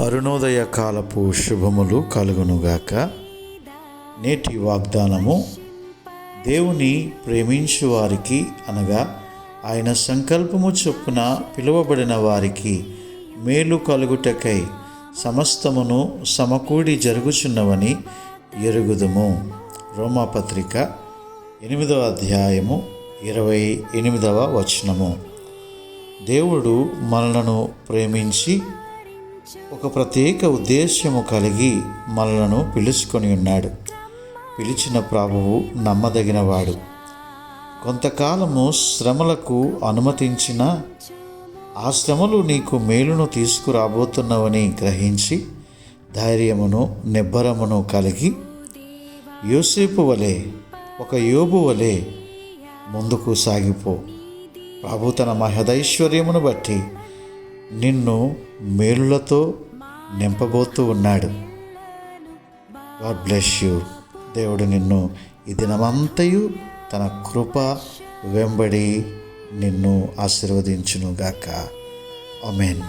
అరుణోదయ కాలపు శుభములు కలుగునుగాక. నేటి వాగ్దానము దేవుని ప్రేమించు వారికి అనగా ఆయన సంకల్పము చొప్పున పిలువబడిన వారికి మేలు కలుగుటకై సమస్తమును సమకూడి జరుగుచున్నవని ఎరుగుదుము. రోమాపత్రిక ఎనిమిదవ అధ్యాయము ఇరవై ఎనిమిదవ వచనము. దేవుడు మనలను ప్రేమించి ఒక ప్రత్యేక ఉద్దేశ్యము కలిగి మనలను పిలుచుకొని ఉన్నాడు. పిలిచిన ప్రభువు నమ్మదగినవాడు. కొంతకాలము శ్రమలకు అనుమతించిన ఆ శ్రమలు నీకు మేలును తీసుకురాబోతున్నవని గ్రహించి ధైర్యమును నిబ్బరమును కలిగి యోసేపు వలె ఒక యోబు వలె ముందుకు సాగిపో. ప్రభు తన మహదైశ్వర్యమును బట్టి నిన్ను మేలులతో నింపబోతూ ఉన్నాడు. గాడ్ బ్లెస్ యూ దేవుడు నిన్ను ఈ దినమంతయు తన కృప వెంబడి నిన్ను ఆశీర్వదించునుగాక. అమెన్